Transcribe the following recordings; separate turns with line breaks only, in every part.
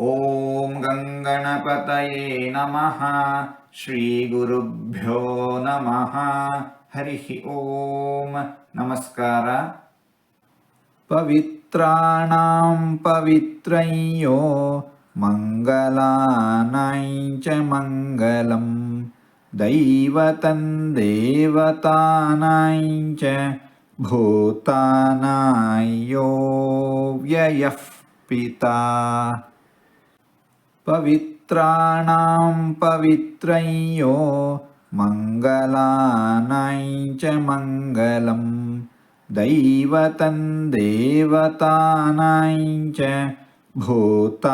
ॐ गङ्गणपतये नमः श्रीगुरुभ्यो नमः। हरिः ॐ नमस्कार। पवित्राणां पवित्रं यो मङ्गलानां च मङ्गलं दैवतं देवतानां च भूतानायः पिता। पवित्राणां पवित्रय्यो मङ्गलानां च मङ्गलं दैवतं देवतानां च भूतानायो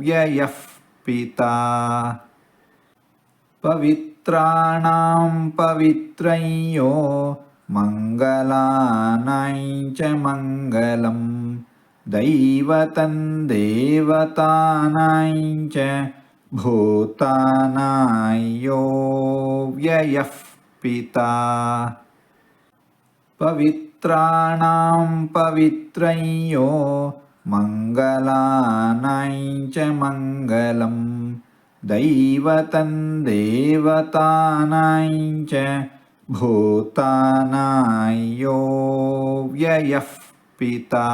व्ययः पिता। पवित्राणां पवित्रय्यो मङ्गलानां च मङ्गलम् दैवतं देवतानां च भूतानायो व्ययः पिता। पवित्राणां पवित्रय्यो मङ्गलानां च मङ्गलं दैवतं देवतानां च भूतानायो व्ययः पिता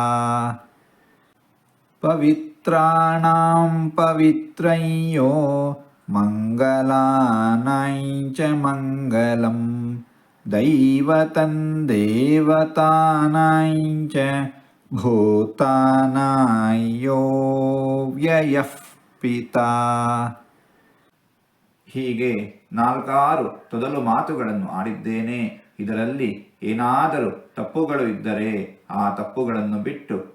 पवित्राणां पवित्रय्यो मङ्गलानां च मङ्गलं दैवतं देवतानां च ಭೂತಾನಾಯೋ ವ್ಯಯಃ ಪಿತಾ ಹೀಗೆ ನಾಲ್ಕಾರು ತೊದಲು ಮಾತುಗಳನ್ನು ಆಡಿದ್ದೇನೆ ಇದರಲ್ಲಿ ಏನಾದರೂ ತಪ್ಪುಗಳು ಇದ್ದರೆ ಆ ತಪ್ಪುಗಳನ್ನು ಬಿಟ್ಟು